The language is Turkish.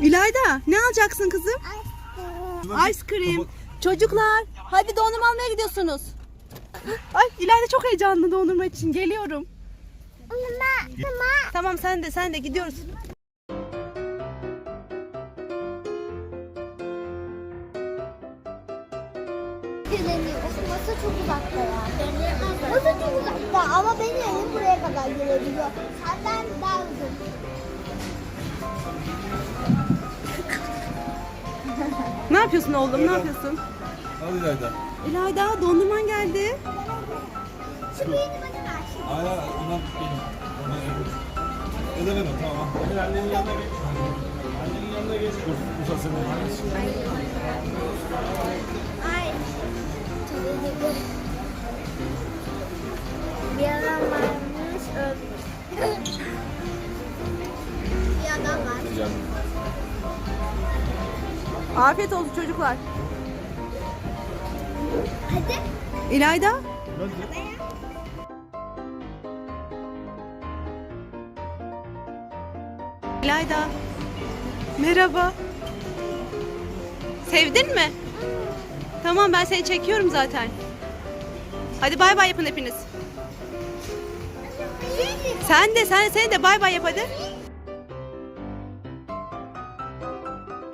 İlayda ne alacaksın kızım? Ice cream. Çocuklar hadi dondurma almaya gidiyorsunuz. Ay İlayda çok heyecanlı dondurma için geliyorum. Tamam sen de sen de gidiyoruz. Gelemiyor. Masa çok uzakta ya. Masa çok uzakta ama benim elim buraya kadar gelebiliyor. Senden Ne yapıyorsun oğlum ne yapıyorsun? Al İlayda. İlayda dondurman geldi. Şu bana ver. şimdi. Hala ondan benim. Ondan. Ya da tamam. Hadi annenin yanına geç. Annenin yanına geç. Dur. De. Ay. Bir adam varmış ölmüş. Bir adam var. Afiyet olsun çocuklar. Hadi. İlayda Hadi. İlayda. Merhaba. Sevdin mi? Tamam ben seni çekiyorum zaten. Hadi bay bay yapın hepiniz. Sen de sen sen de bay bay yap hadi.